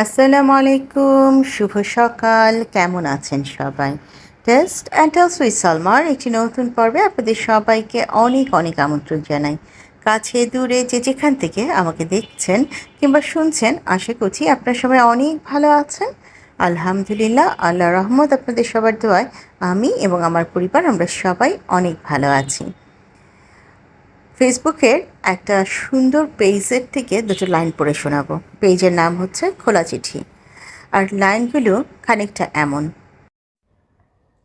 আসসালামু আলাইকুম শুভ সকাল। কেমন আছেন সবাই? টেস্ট অ্যান্ড টেলস উইথ সালমার একটি নতুন পর্বে আপনাদের সবাইকে অনেক অনেক আমন্ত্রণ জানাই। কাছে, দূরে, যে যেখান থেকে আমাকে দেখছেন কিংবা শুনছেন, আশা করছি আপনার সবাই অনেক ভালো আছেন। আলহামদুলিল্লাহ আল্লাহ রহমত আপনাদের সবার দোয়ায় আমি এবং আমার পরিবার আমরা সবাই অনেক ভালো আছি। ফেসবুকের একটা সুন্দর পেজের থেকে দুটো লাইন পড়ে শোনাবো। পেজের নাম হচ্ছে খোলা চিঠি। আর লাইনগুলো খানিকটা এমন।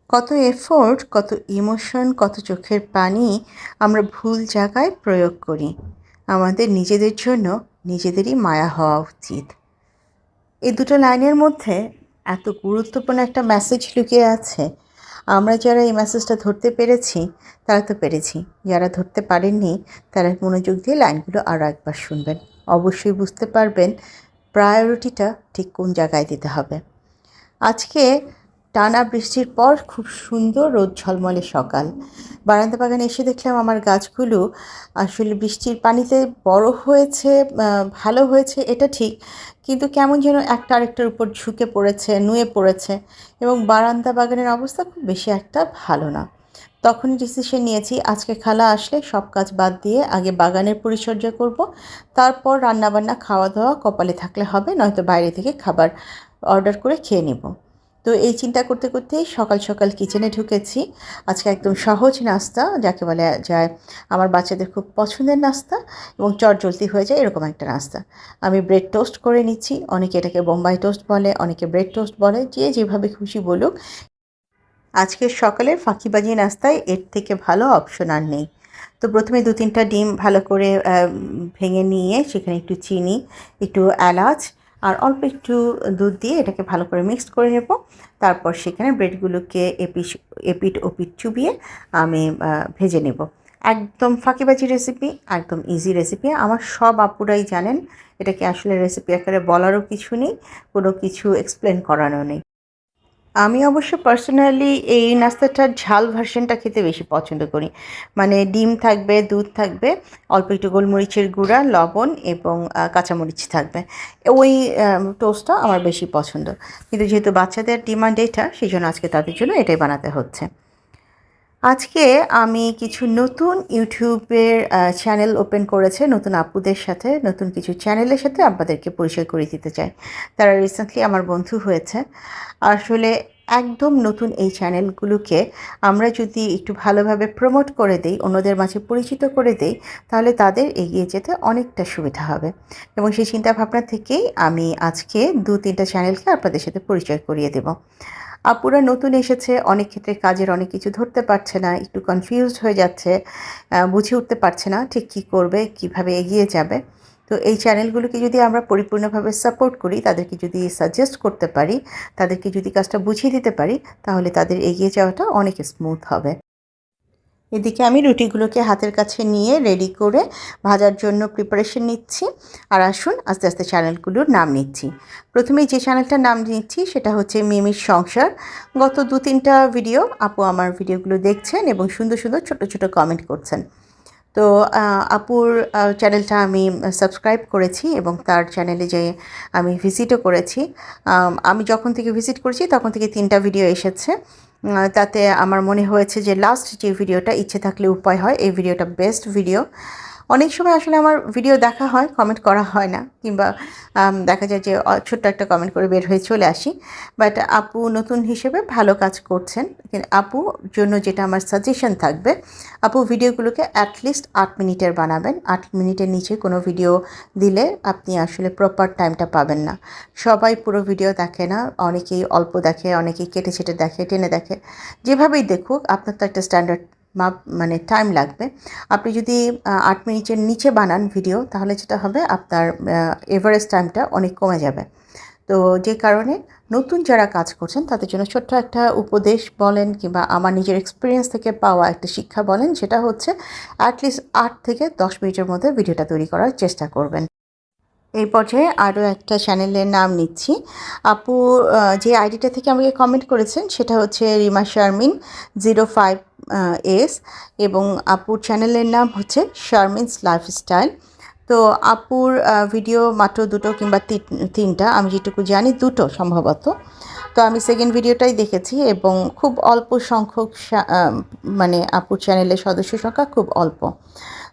কত এফোর্ট কত ইমোশন কত চোখের পানি আমরা ভুল জায়গায় প্রয়োগ করি। আমাদের নিজেদের জন্য নিজেদেরই মায়া হওয়া উচিত। এই দুটো লাইনের মধ্যে এত গুরুত্বপূর্ণ একটা মেসেজ লুকিয়ে আছে। আমরা যারা এই ম্যাসেজটা ধরতে পেরেছি, তারা তো পেরেছি। যারা ধরতে পারেননি, তারা মনোযোগ দিয়ে লাইনগুলো আরও একবার শুনবেন। অবশ্যই বুঝতে পারবেন প্রায়োরিটিটা ঠিক কোন জায়গায় দিতে হবে। আজকে টানা বৃষ্টির পর খুব সুন্দর রোদ ঝলমলে সকাল। বারান্দা বাগানে এসে দেখলাম আমার গাছগুলো আসলে বৃষ্টির পানিতে বড় হয়েছে ভালো হয়েছে, এটা ঠিক, কিন্তু কেমন যেন একটা আরেকটার উপর ঝুঁকে পড়েছে, নুয়ে পড়েছে এবং বারান্দা বাগানের অবস্থা খুব বেশি একটা ভালো না। তখনই ডিসিশন নিয়েছি, আজকে খালা আসলে সব কাজ বাদ দিয়ে আগে বাগানের পরিচর্যা করব, তারপর রান্নাবান্না খাওয়া দাওয়া কপালে থাকলে হবে, নয়তো বাইরে থেকে খাবার অর্ডার করে খেয়ে নেব। তো এই চিন্তা করতে করতেই সকাল সকাল কিচেনে ঢুকেছি। আজকে একদম সহজ নাস্তা, যাকে বলে যায় আমার বাচ্চাদের খুব পছন্দের নাস্তা এবং চটজলদি হয়ে যায় এরকম একটা নাস্তা। আমি ব্রেড টোস্ট করে নিচ্ছি, অনেকে এটাকে বোম্বাই টোস্ট বলে, অনেকে ব্রেড টোস্ট বলে, যে যেভাবে খুশি বলুক। আজকের সকালের ফাঁকিবাজি নাস্তায় এর থেকে ভালো অপশন আর নেই। তো প্রথমে দু তিনটা ডিম ভালো করে ভেঙে নিয়ে সেখানে একটু চিনি, একটু এলাচ আর অল্প একটু দুধ দিয়ে এটাকে ভালো করে মিক্সড করে নেব। তারপর সেখানে ব্রেডগুলোকে এপিস, এপিট ওপিট চুবিয়ে আমি ভেজে নেব। একদম ফাঁকিবাজি রেসিপি, একদম ইজি রেসিপি। আমার সব আপুরাই জানেন, এটাকে আসলে রেসিপি আকারে বলারও কিছু নেই, কোনো কিছু এক্সপ্লেন করানো নেই। আমি অবশ্য পার্সোনালি এই নাস্তাটার ঝাল ভার্সনটা খেতে বেশি পছন্দ করি। মানে ডিম থাকবে, দুধ থাকবে, অল্প একটু গোলমরিচের গুঁড়া, লবণ এবং কাঁচামরিচ থাকবে। ওই টোস্টটা আমার বেশি পছন্দ। কিন্তু যেহেতু বাচ্চাদের ডিমান্ড এটা সেই জন্য আজকে তাদের জন্য এটাই বানাতে হচ্ছে। আজকে আমি কিছু নতুন ইউটিউবের চ্যানেল ওপেন করেছে, নতুন আপুদের সাথে, নতুন কিছু চ্যানেলের সাথে আপনাদেরকে পরিচয় করে দিতে চাই। তারা রিসেন্টলি আমার বন্ধু হয়েছে। আসলে একদম নতুন এই চ্যানেলগুলোকে আমরা যদি একটু ভালোভাবে প্রমোট করে দিই, অন্যদের মাঝে পরিচিত করে দিই, তাহলে তাদের এগিয়ে যেতে অনেকটা সুবিধা হবে। এবং সেই চিন্তাভাবনা থেকেই আমি আজকে দু তিনটা চ্যানেলকে আপনাদের সাথে পরিচয় করিয়ে দেব। আপুরা নতুন এসেছে, অনেক ক্ষেত্রে কাজের অনেক কিছু ধরতে পারছে না, একটু কনফিউজড হয়ে যাচ্ছে বুঝে উঠতে পারছে না ঠিক কী করবে, কীভাবে এগিয়ে যাবে। তো এই চ্যানেলগুলোকে যদি আমরা পরিপূর্ণভাবে সাপোর্ট করি, তাদেরকে যদি সাজেস্ট করতে পারি, তাদেরকে যদি কাজটা বুঝিয়ে দিতে পারি, তাহলে তাদের এগিয়ে যাওয়াটা অনেক স্মুথ হবে। এদিকে আমি রুটিগুলোকে হাতের কাছে নিয়ে রেডি করে ভাজার জন্য প্রিপারেশন নিচ্ছি। আর আসুন আস্তে আস্তে চ্যানেলগুলোর নাম নিচ্ছি। প্রথমেই যে চ্যানেলটার নাম নিচ্ছি সেটা হচ্ছে মিমির সংসার। গত দু তিনটা ভিডিও আপু আমার ভিডিওগুলো দেখছেন এবং সুন্দর সুন্দর ছোট ছোট কমেন্ট করছেন। তো আপুর চ্যানেলটা আমি সাবস্ক্রাইব করেছি এবং তার চ্যানেলে যে আমি ভিজিটও করেছি। আমি যখন থেকে ভিজিট করেছি তখন থেকে তিনটা ভিডিও এসেছে। তাতে আমার মনে হয়েছে যে লাস্ট যে ভিডিওটা ইচ্ছে থাকলে উপায় হয়, এই ভিডিওটা বেস্ট ভিডিও অনেক সময় আসলে আমার ভিডিও দেখা হয় কমেন্ট করা হয় না, কিংবা দেখা যায় যে ছোট্ট একটা কমেন্ট করে বের হয়ে চলে আসি। বাট আপু নতুন হিসেবে ভালো কাজ করছেন। আপু জন্য যেটা আমার সাজেশন থাকবে, আপু ভিডিওগুলোকে অ্যাটলিস্ট আট মিনিটের বানাবেন। আট মিনিটের নিচে কোনো ভিডিও দিলে আপনি আসলে প্রপার টাইমটা পাবেন না। সবাই পুরো ভিডিও দেখে না, অনেকেই অল্প দেখে, অনেকেই কেটে ছেটে দেখে, টেনে দেখে। যেভাবেই দেখুক, আপনার তো একটা স্ট্যান্ডার্ড মাপ মানে টাইম লাগবে। আপনি যদি আট মিনিটের নিচে বানান ভিডিও তাহলে যেটা হবে, আপনার এভারেজ টাইমটা অনেক কমে যাবে। তো যে কারণে নতুন যারা কাজ করছেন, তাদের জন্য ছোট্ট একটা উপদেশ বলেন, কিংবা আমার নিজের এক্সপিরিয়েন্স থেকে পাওয়া একটা শিক্ষা বলেন, সেটা হচ্ছে অ্যাটলিস্ট আট থেকে দশ মিনিটের মধ্যে ভিডিওটা তৈরি করার চেষ্টা করবেন। এই পর্যায়ে আরও একটা চ্যানেলের নাম নিচ্ছি। আপু যে আইডিটা থেকে আমাকে কমেন্ট করেছেন, সেটা হচ্ছে Rima Sharmin zero five S এবং আপুর চ্যানেলের নাম হচ্ছে শারমিনস লাইফস্টাইল। তো আপুর ভিডিও মাত্র দুটো কিংবা তিন- তিনটা, আমি যেটুকু জানি দুটো সম্ভবত। তো আমি সেকেন্ড ভিডিওটাই দেখেছি এবং খুব অল্প সংখ্যক মানে আপুর চ্যানেলের সদস্য সংখ্যা খুব অল্প।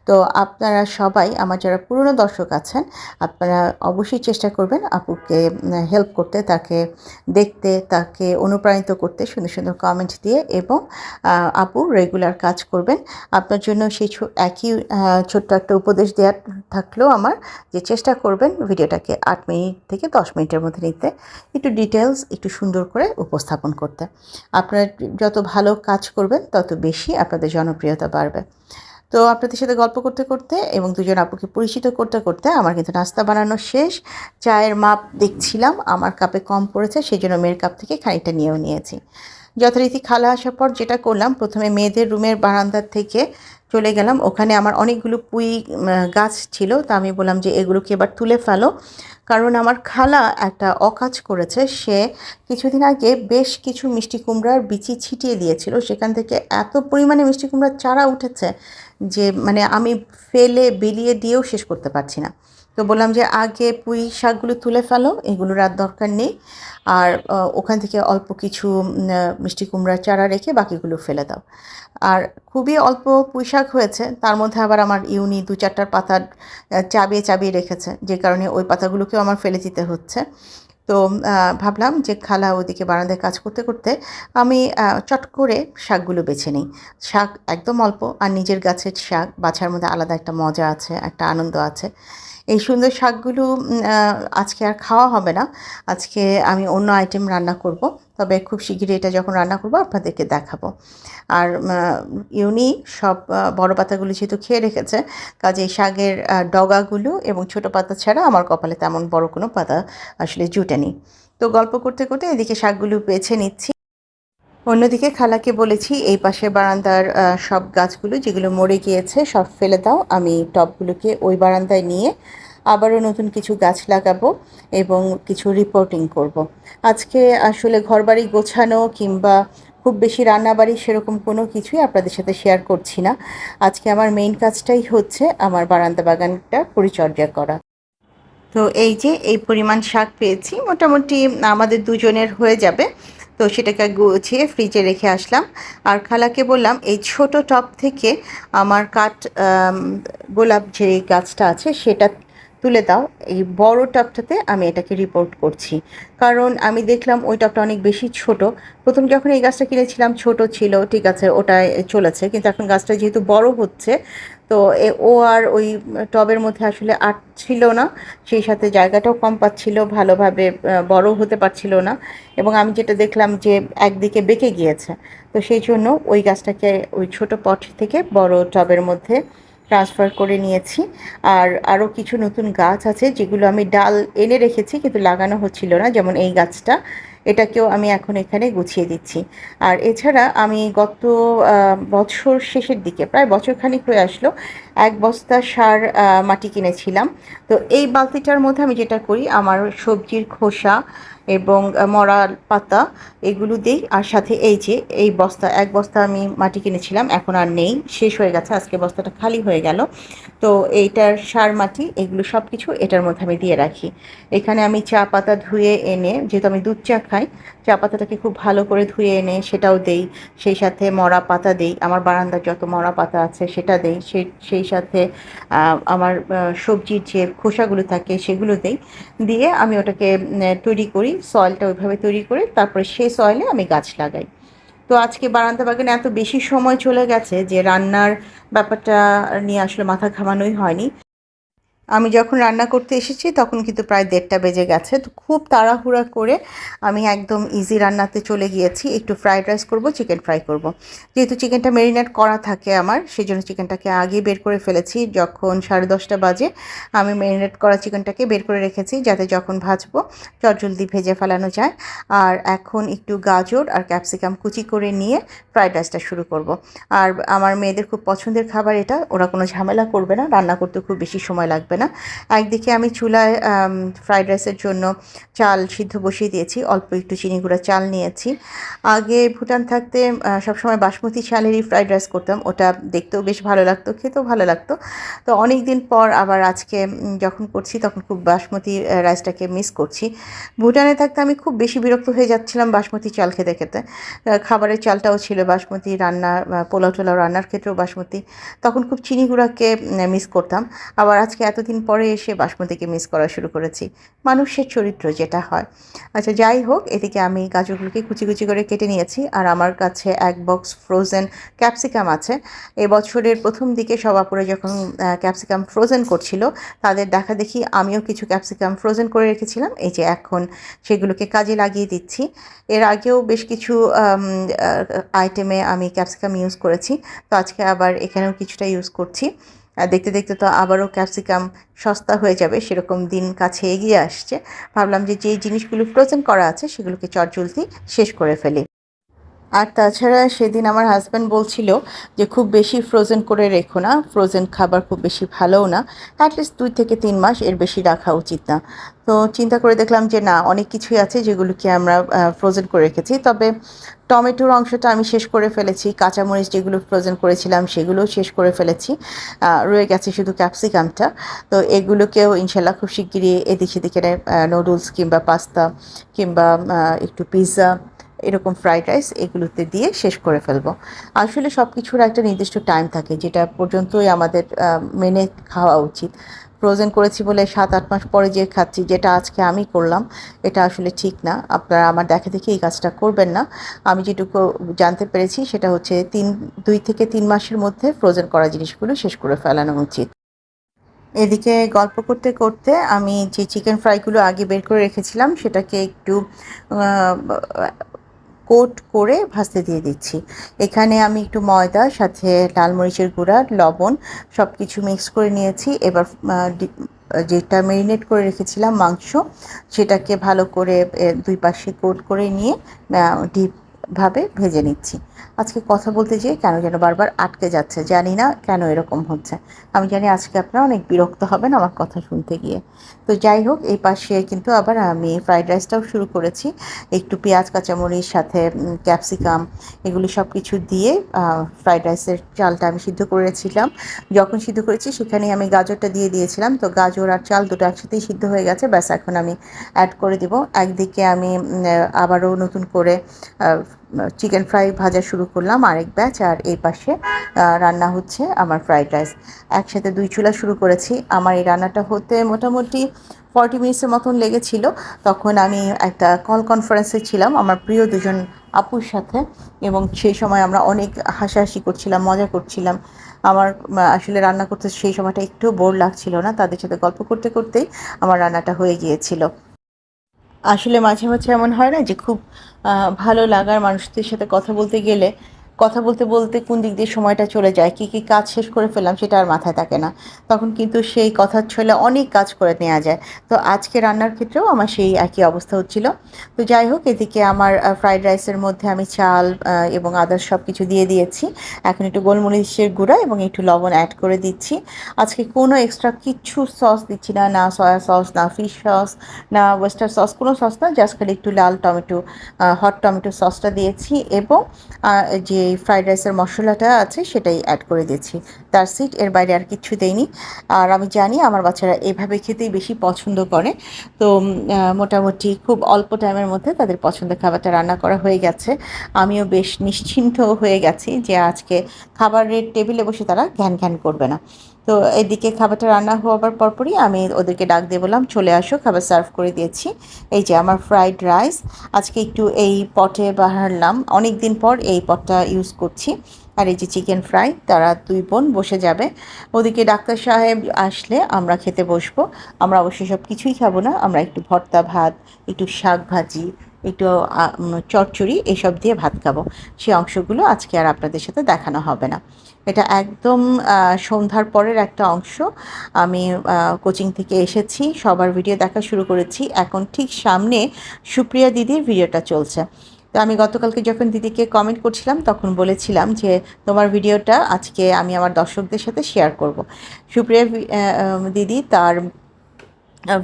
তো আপনারা সবাই, আমার যারা পুরনো দর্শক আছেন, আপনারা অবশ্যই চেষ্টা করবেন আপুকে হেল্প করতে, তাকে দেখতে, তাকে অনুপ্রাণিত করতে সুন্দর সুন্দর কমেন্ট দিয়ে এবং আপু রেগুলার কাজ করবেন। আপনার জন্য সেই একই ছোট্ট একটা উপদেশ দেওয়ার থাকলেও আমার যে চেষ্টা করবেন ভিডিওটাকে আট মিনিট থেকে দশ মিনিটের মধ্যে নিতে, একটু ডিটেলস একটু সুন্দর করে উপস্থাপন করতে। আপনারা যত ভালো কাজ করবেন, তত বেশি আপনাদের জনপ্রিয়তা বাড়বে। তো আপনাদের সাথে গল্প করতে করতে এবং দুজন আপুকে পরিচিত করতে করতে আমার কিন্তু নাস্তা বানানো শেষ। চায়ের মাপ দেখছিলাম, আমার কাপে কম পড়েছে সেই জন্য মেয়ের কাপ থেকে খানিকটা নিয়েও নিয়েছি। যথারীতি খালা আসার পর যেটা করলাম, প্রথমে মেয়েদের রুমের বারান্দার থেকে চলে গেলাম। ওখানে আমার অনেকগুলো পুঁই গাছ ছিল। তা আমি বললাম যে এগুলোকে এবার তুলে ফেলো। কারণ আমার খালা একটা অকাজ করেছে। সে কিছুদিন আগে বেশ কিছু মিষ্টি কুমড়ার বিচি ছিটিয়ে দিয়েছিল। সেখান থেকে এত পরিমাণে মিষ্টি কুমড়ার চারা উঠেছে যে মানে আমি ফেলে, বিলিয়ে দিয়েও শেষ করতে পারছি না। তো বললাম যে আগে পুঁই শাকগুলো তুলে ফেলো, এগুলোর রাত দরকার নেই। আর ওখান থেকে অল্প কিছু মিষ্টি কুমড়ার চারা রেখে বাকিগুলো ফেলে দাও। আর খুবই অল্প পুঁই শাক হয়েছে, তার মধ্যে আবার আমার ইউনি দু চারটার পাতা চাবিয়ে চাবিয়ে রেখেছে, যে কারণে ওই পাতাগুলোকেও আমার ফেলে দিতে হচ্ছে। তো ভাবলাম যে খালা ওদিকে বারান্দায় কাজ করতে করতে আমি চট করে শাকগুলো বেছে নিই। শাক একদম অল্প আর নিজের গাছের শাক, বাছার মধ্যে আলাদা একটা মজা আছে, একটা আনন্দ আছে। এই সুন্দর শাকগুলো আজকে আর খাওয়া হবে না। আজকে আমি অন্য আইটেম রান্না করব। তবে খুব শিগগিরই এটা যখন রান্না করব, আপনাদেরকে দেখাবো। আর ইউনি সব বড় পাতাগুলো যেহেতু খেয়ে রেখেছে, কাজে শাকের ডগাগুলো এবং ছোট পাতা ছাড়া আমার কপালে তেমন বড় কোনো পাতা আসলে জুটেনি তো গল্প করতে করতে এদিকে শাকগুলো বেছে নিচ্ছি। অন্যদিকে খালাকে বলেছি, এই পাশে বারান্দার সব গাছগুলো যেগুলো মরে গিয়েছে সব ফেলে দাও, আমি টবগুলোকে ওই বারান্দায় নিয়ে আবারও নতুন কিছু গাছ লাগাবো এবং কিছু রিপোর্টিং করব। আজকে আসলে ঘরবাড়ি গোছানো কিংবা খুব বেশি রান্নাবাড়ি সেরকম কোনো কিছুই আপনাদের সাথে শেয়ার করছি না। আজকে আমার মেইন কাজটাই হচ্ছে আমার বারান্দা বাগানটা পরিচর্যা করা। তো এই যে, এই পরিমাণ শাক পেয়েছি, মোটামুটি আমাদের দুজনের হয়ে যাবে। তো সেটাকে গুছিয়ে ফ্রিজে রেখে আসলাম। আর খালাকে বললাম, এই ছোট টব থেকে আমার কাঠ গোলাপ যে গাছটা আছে, সেটা তুলে দাও। এই বড় টবটাতে আমি এটাকে রিপোর্ট করছি। কারণ আমি দেখলাম ওই টবটা অনেক বেশি ছোট। প্রথম যখন এই গাছটা কিনেছিলাম, ছোট ছিল, ঠিক আছে ওটাই চলেছে। কিন্তু এখন গাছটা যেহেতু বড় হচ্ছে, তো ও আর ওই টবের মধ্যে আসলে আট ছিল না। সেই সাথে জায়গাটাও কম পাচ্ছিল, ভালোভাবে বড় হতে পারছিল না। এবং আমি যেটা দেখলাম যে একদিকে বেঁকে গিয়েছে। তো সেই জন্য ওই গাছটাকে ওই ছোট পট থেকে বড় টবের মধ্যে ট্রান্সফার করে নিয়েছি। আর আরও কিছু নতুন গাছ আছে, যেগুলো আমি ডাল এনে রেখেছি, কিন্তু লাগানো হচ্ছিল না, যেমন এই গাছটা। এটাকেও আমি এখন এখানে গুছিয়ে দিচ্ছি। আর এছাড়া আমি গত বছর শেষের দিকে, প্রায় বছরখানিক হয়ে আসলো এক বস্তা সার মাটি কিনেছিলাম। তো এই বালতিটার মধ্যে আমি যেটা করি, আমার সবজির খোসা এবং মরা পাতা এগুলো দিই। আর সাথে এই যে, এই বস্তা, এক বস্তা আমি মাটি কিনেছিলাম, এখন আর নেই, শেষ হয়ে গেছে, আজকে বস্তাটা খালি হয়ে গেল। তো এইটার সার, মাটি, এগুলো সব কিছু এটার মধ্যে আমি দিয়ে রাখি। এখানে আমি চা পাতা ধুয়ে এনে, যেহেতু আমি দুধ চা খাই, চা পাতাটাকে খুব ভালো করে ধুয়ে এনে সেটাও দেই। সেই সাথে মরা পাতা দেই। আমার বারান্দার যত মরা পাতা আছে সেটা দেই। সেই সেই সাথে আমার সবজির যে খোসাগুলো থাকে সেগুলো দেই। দিয়ে আমি ওটাকে তৈরি করি, সয়েলটা ওইভাবে তৈরি করে তারপরে সেই সয়েলে আমি গাছ লাগাই। তো আজকে বারান্দা বাগানে এত বেশি সময় চলে গেছে যে রান্নার ব্যাপারটা নিয়ে আসলে মাথা ঘামানোই হয়নি। আমি যখন রান্না করতে এসেছি, তখন কিন্তু প্রায় দেড়টা বেজে গেছে। তো খুব তাড়াহুড়া করে আমি একদম ইজি রান্নাতে চলে গিয়েছি। একটু ফ্রাইড রাইস করব চিকেন ফ্রাই করব। যেহেতু চিকেনটা মেরিনেট করা থাকে আমার সেই জন্য চিকেনটাকে আগে বের করে ফেলেছি। যখন সাড়ে দশটা বাজে, আমি মেরিনেট করা চিকেনটাকে বের করে রেখেছি, যাতে যখন ভাজবো, চটজলদি ভেজে ফেলানো যায়। আর এখন একটু গাজর আর ক্যাপসিকাম কুচি করে নিয়ে ফ্রাইড রাইসটা শুরু করব। আর আমার মেয়েদের খুব পছন্দের খাবার এটা, ওরা কোনো ঝামেলা করবে না। রান্না করতে খুব বেশি সময় লাগবে লাগবে না। একদিকে আমি চুলায় ফ্রাইড রাইসের জন্য চাল সিদ্ধ বসিয়ে দিয়েছি, অল্প একটু চিনি গুঁড়া চাল নিয়েছি। আগে ভুটান থাকতে সবসময় বাসমতি চালেরই ফ্রাইড রাইস করতাম, ওটা দেখতেও বেশ ভালো লাগতো, খেতেও ভালো লাগতো। তো অনেক দিন পর আবার আজকে যখন করছি তখন খুব বাসমতি রাইসটাকে মিস করছি। ভুটানে থাকতে আমি খুব বেশি বিরক্ত হয়ে যাচ্ছিলাম বাসমতি চাল খেতে খেতে। খাবারের চালটাও ছিল বাসমতি রান্না পোলাও টোলাও রান্নার ক্ষেত্রেও বাসমতি। তখন খুব চিনি গুঁড়াকে মিস করতাম। আবার আজকে এতদিন পরে এসে বাসমতিকে মিস করা শুরু করেছি। মানুষের চরিত্র যেটা হয়। আচ্ছা যাই হোক, এদিকে আমি গাজরগুলোকে কুচি কুচি করে কেটে নিয়েছি আর আমার কাছে এক বক্স ফ্রোজেন ক্যাপসিকাম আছে। এবছরের প্রথম দিকে সব আপুরে যখন ক্যাপসিকাম ফ্রোজেন করছিল, তাদের দেখা দেখি আমিও কিছু ক্যাপসিকাম ফ্রোজেন করে রেখেছিলাম। এই যে এখন সেগুলোকে কাজে লাগিয়ে দিচ্ছি। এর আগেও বেশ কিছু আইটেমে আমি ক্যাপসিকাম ইউজ করেছি। তো আজকে আবার এখানেও কিছুটা ইউজ করছি। দেখতে দেখতে তো আবারও ক্যাপসিকাম সস্তা হয়ে যাবে, সেরকম দিন কাছে এগিয়ে আসছে। ভাবলাম যে যে জিনিসগুলো ফ্রোজেন করা আছে, সেগুলোকে চটজলদি শেষ করে ফেলি। আর তাছাড়া সেদিন আমার হাজব্যান্ড বলছিল যে, খুব বেশি ফ্রোজেন করে রেখো না ফ্রোজেন খাবার খুব বেশি ভালোও না অ্যাটলিস্ট দুই থেকে তিন মাস এর বেশি রাখা উচিত না। তো চিন্তা করে দেখলাম যে, না, অনেক কিছুই আছে যেগুলোকে আমরা ফ্রোজেন করে রেখেছি। তবে টমেটোর অংশটা আমি শেষ করে ফেলেছি, কাঁচামরিচ যেগুলো ফ্রোজেন করেছিলাম সেগুলোও শেষ করে ফেলেছি রয়ে গেছে শুধু ক্যাপসিকামটা তো এগুলোকেও ইনশাল্লাহ খুব শিগগিরই এদিক সেদিকে নুডলস কিংবা পাস্তা কিংবা একটু পিৎজা এরকম ফ্রাইড রাইস এগুলোতে দিয়ে শেষ করে ফেলব। আসলে সব কিছুর একটা নির্দিষ্ট টাইম থাকে, যেটা পর্যন্তই আমাদের মেনে খাওয়া উচিত। ফ্রোজেন করেছি বলে সাত, আট মাস পরে যে খাচ্ছি, যেটা আজকে আমি করলাম, এটা আসলে ঠিক না। আপনারা আমার দেখা দেখি এই কাজটা করবেন না। আমি যেটুকু জানতে পেরেছি, সেটা হচ্ছে তিন, দুই থেকে তিন মাসের মধ্যে ফ্রোজেন করা জিনিসগুলো শেষ করে ফেলানো উচিত। এদিকে গল্প করতে করতে আমি যে চিকেন ফ্রাইগুলো আগে বের করে রেখেছিলাম, সেটাকে একটু কোট করে ভাজতে দিয়ে দিচ্ছি। এখানে আমি একটু ময়দা, সাথে লাল মরিচের গুঁড়া, লবণ সব কিছু মিক্স করে নিয়েছি। এবার যেটা মেরিনেট করে রেখেছিলাম মাংস, সেটাকে ভালো করে দুই পাশে কোট করে নিয়ে ডিপ ভাবে ভেজে নিচ্ছি। আজকে কথা বলতে যেয়ে কেন যেন বারবার আটকে যাচ্ছে, জানি না কেন এরকম হচ্ছে। আমি জানি আজকে আপনারা অনেক বিরক্ত হবেন আমার কথা শুনতে গিয়ে। তো যাই হোক, এই পাশে কিন্তু আবার আমি ফ্রাইড রাইসটাও শুরু করেছি। একটু পেঁয়াজ, কাঁচামরিচ, সাথে ক্যাপসিকাম এগুলি সব কিছু দিয়ে ফ্রাইড রাইসের চালটা আমি সিদ্ধ করেছিলাম। যখন সিদ্ধ করেছি সেখানেই আমি গাজরটা দিয়ে দিয়েছিলাম। তো গাজর আর চাল দুটো একসাথেই সিদ্ধ হয়ে গেছে। ব্যাস, এখন আমি অ্যাড করে দিব। একদিকে আমি আবারও নতুন করে চিকেন ফ্রাই ভাজা শুরু করলাম, আরেক ব্যাচ, আর এই পাশে রান্না হচ্ছে আমার ফ্রাইড রাইস। একসাথে দুই চুলা শুরু করেছি। আমার এই রান্নাটা হতে মোটামুটি ফর্টি মিনিটসের মতন লেগেছিল। তখন আমি একটা কল কনফারেন্সে ছিলাম আমার প্রিয় দুজন আপুর সাথে, এবং সেই সময় আমরা অনেক হাসাহাসি করছিলাম, মজা করছিলাম। আমার আসলে রান্না করতে সেই সময়টা একটু বোর লাগছিল না। তাদের সাথে গল্প করতে করতেই আমার রান্নাটা হয়ে গিয়েছিল। আসলে মাঝে মাঝে এমন হয় না যে খুব ভালো লাগার মানুষদের সাথে কথা বলতে গেলে কথা বলতে বলতে কোন দিক দিয়ে সময়টা চলে যায় কী কী কাজ শেষ করে ফেললাম সেটা আর মাথায় থাকে না। তখন কিন্তু সেই কথার ছলে অনেক কাজ করে নেওয়া যায়। তো আজকে রান্নার ক্ষেত্রেও আমার সেই একই অবস্থা হচ্ছিল। তো যাই হোক এদিকে আমার ফ্রাইড রাইসের মধ্যে আমি চাল এবং আদার সব কিছু দিয়ে দিয়েছি। এখন একটু গোলমরিচের গুঁড়া এবং একটু লবণ অ্যাড করে দিচ্ছি। আজকে কোনো এক্সট্রা কিচ্ছু সস দিচ্ছি না না সয়া সস না ফিশ সস না ওয়েস্টার সস কোনো সস না জাস্ট খালি একটু লাল টমেটো হট টমেটো সসটা দিয়েছি এবং আহ, যে ফ্রাইড রাইসের মশলাটা আছে সেটাই অ্যাড করে দিয়েছি। তার সিট এর বাইরে আর কিছু দেইনি। আর আমি জানি আমার বাচ্চারা এভাবে খেতেই বেশি পছন্দ করে। তো মোটামুটি খুব অল্প টাইমের মধ্যে তাদের পছন্দের খাবারটা রান্না করা হয়ে গেছে। আমিও বেশ নিশ্চিন্ত হয়ে গেছি যে আজকে খাবারের টেবিলে বসে তারা ঘ্যান ঘ্যান করবে না। তো এদিকে খাবারটা রান্না হওয়ার পরপরই আমি ওদেরকে ডাক দিয়ে বললাম, চলে আসো, খাবার সার্ভ করে দিয়েছি। এই যে আমার ফ্রাইড রাইস আজকে একটু এই পটে বাহারলাম। অনেক দিন পর এই পটটা ইউজ করছি। আর এই যে চিকেন ফ্রাই তারা দুই বোন বসে যাবে। ওদিকে ডাক্তার সাহেব আসলে আমরা খেতে বসবো। আমরা অবশ্যই সব কিছুই খাব না, আমরা একটু ভর্তা ভাত, একটু শাক ভাজি একটু চচ্চড়ি এসব দিয়ে ভাত খাব। সেই অংশগুলো আজকে আর আপনাদের সাথে দেখানো হবে না। এটা একদম সন্ধ্যার পরের একটা অংশ। আমি কোচিং থেকে এসেছি, সবার ভিডিও দেখা শুরু করেছি। এখন ঠিক সামনে সুপ্রিয়া দিদির ভিডিওটা চলছে। তো আমি গতকালকে যখন দিদিকে কমেন্ট করছিলাম, তখন বলেছিলাম যে, তোমার ভিডিওটা আজকে আমি আমার দর্শকদের সাথে শেয়ার করব। সুপ্রিয়া দিদি তার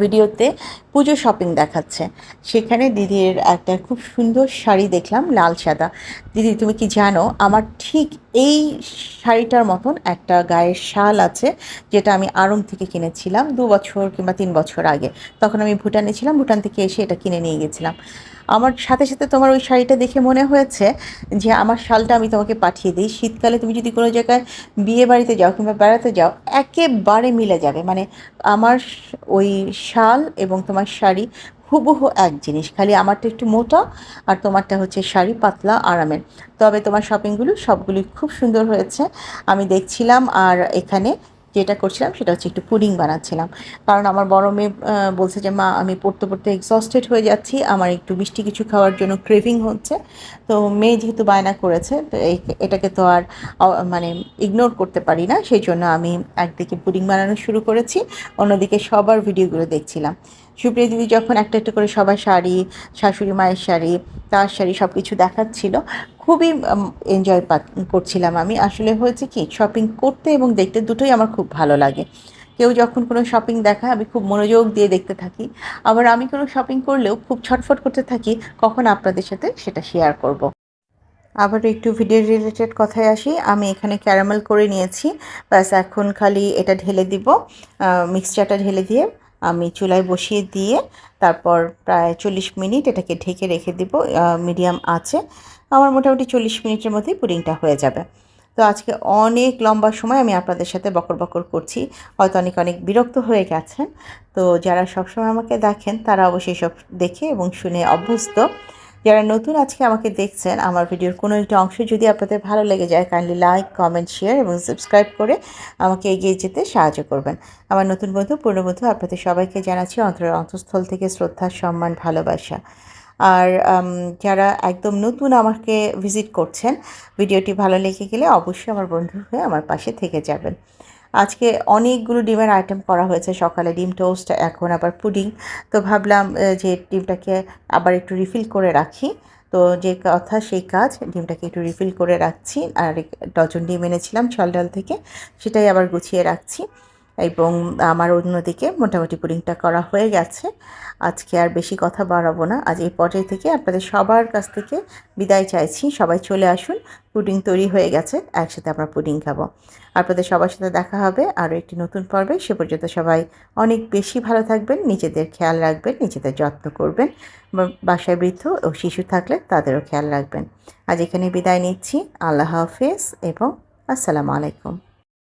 ভিডিওতে পুজো শপিং দেখাচ্ছে। সেখানে দিদির একটা খুব সুন্দর শাড়ি দেখলাম, লাল সাদা। দিদি, তুমি কি জানো, আমার ঠিক এই শাড়িটার মতন একটা গায়ের শাল আছে, যেটা আমি আরম থেকে কিনেছিলাম দু বছর কিংবা তিন বছর আগে। তখন আমি ভুটানে ছিলাম, ভুটান থেকে এসে এটা কিনে নিয়ে গেছিলাম। আমার সাথে সাথে তোমার ওই শাড়িটা দেখে মনে হয়েছে যে আমার শালটা আমি তোমাকে পাঠিয়ে দিই। শীতকালে তুমি যদি কোনো জায়গায় বিয়ে বাড়িতে যাও কিংবা বেড়াতে যাও, একেবারে মিলে যাবে। মানে আমার ওই শাল এবং তোমার শাড়ি হুবহু এক জিনিস। খালি আমারটা একটু মোটা আর তোমারটা হচ্ছে শাড়ি পাতলা আরামের। তবে তোমার শপিংগুলো সবগুলি খুব সুন্দর হয়েছে। আমি দেখছিলাম আর এখানে যেটা করছিলাম সেটা হচ্ছে একটু পুডিং বানাচ্ছিলাম। কারণ আমার বড় মেয়ে বলছে যে, মা, আমি পড়তে পড়তে এক্সস্টেড হয়ে যাচ্ছি। আমার একটু মিষ্টি কিছু খাওয়ার জন্য ক্রেভিং হচ্ছে। তো মেয়ে যেহেতু বায়না করেছে, তো এই- এটাকে তো আর মানে ইগনোর করতে পারি না। সেই জন্য আমি একদিকে পুডিং বানানো শুরু করেছি, অন্যদিকে সবার ভিডিওগুলো দেখছিলাম। সুপ্রিয়া দিদি, যখন একটা একটা করে সবার শাড়ি, শাশুড়ি মায়ের শাড়ি, তার শাড়ি সব কিছু দেখাচ্ছিল। খুবই এনজয় করছিলাম আমি। আসলে হয়েছে কি শপিং করতে এবং দেখতে দুটোই আমার খুব ভালো লাগে। কেউ যখন কোনো শপিং দেখায়, আমি খুব মনোযোগ দিয়ে দেখতে থাকি। আবার আমি কোনো শপিং করলেও খুব ছটফট করতে থাকি, কখন আপনাদের সাথে সেটা শেয়ার করব। আবার একটু ভিডিও রিলেটেড কথায় আসি। আমি এখানে ক্যারামেল করে নিয়েছি। ব্যাস, এখন খালি এটা ঢেলে দিব। মিক্সচারটা ঢেলে দিয়ে আমি চুলায় বসিয়ে দিয়ে তারপর প্রায় চল্লিশ মিনিট এটাকে ঢেকে রেখে দিব। মিডিয়াম আছে। আমার মোটামুটি চল্লিশ মিনিটের মধ্যেই পুডিংটা হয়ে যাবে। তো আজকে অনেক লম্বা সময় আমি আপনাদের সাথে বকর বকর করছি। হয়তো অনেক অনেক বিরক্ত হয়ে গেছেন। তো যারা সবসময় আমাকে দেখেন, তারা অবশ্যই সব দেখে এবং শুনে অভ্যস্ত। যারা নতুন আজকে আমাকে দেখছেন, আমার ভিডিওর কোনো একটা অংশ যদি আপনাদের ভালো লেগে যায় কাইন্ডলি লাইক কমেন্ট শেয়ার এবং সাবস্ক্রাইব করে আমাকে এগিয়ে যেতে সাহায্য করবেন। আমার নতুন বন্ধু পুরনো বন্ধু, আপনাদের সবাইকে জানাচ্ছি অন্তরের অন্তঃস্থল থেকে শ্রদ্ধা সম্মান, ভালোবাসা। আর যারা একদম নতুন আমাকে ভিজিট করছেন, ভিডিওটি ভালো লেগে গেলে অবশ্যই আমার বন্ধু হয়ে আমার পাশে থেকে যাবেন। আজকে অনেকগুলো ডিমের আইটেম করা হয়েছে, সকালে ডিম টোস্ট এখন আবার পুডিং তো ভাবলাম যে ডিমটাকে আবার একটু রিফিল করে রাখি। তো যে কথা, সেই কাজ, ডিমটাকে একটু রিফিল করে রাখছি। আর ডজন ডিম এনেছিলাম ছল ডাল থেকে, সেটাই আবার গুছিয়ে রাখছি। এবং আমার অন্যদিকে মোটামুটি পুডিংটা করা হয়ে গেছে। আজকে আর বেশি কথা বাড়াবো না। আজ এই পর্যায় থেকে আপনাদের সবার কাছ থেকে বিদায় চাইছি। সবাই চলে আসুন। পুডিং তৈরি হয়ে গেছে। একসাথে আমরা পুডিং খাব। আপনাদের সবার সাথে দেখা হবে আরও একটি নতুন পর্বে। সে পর্যন্ত সবাই অনেক বেশি ভালো থাকবেন, নিজেদের খেয়াল রাখবেন, নিজেদের যত্ন করবেন। বাসায় বৃদ্ধ ও শিশু থাকলে তাদেরও খেয়াল রাখবেন। আজ এখানে বিদায় নিচ্ছি। আল্লাহ হাফেজ এবং আসসালামু আলাইকুম।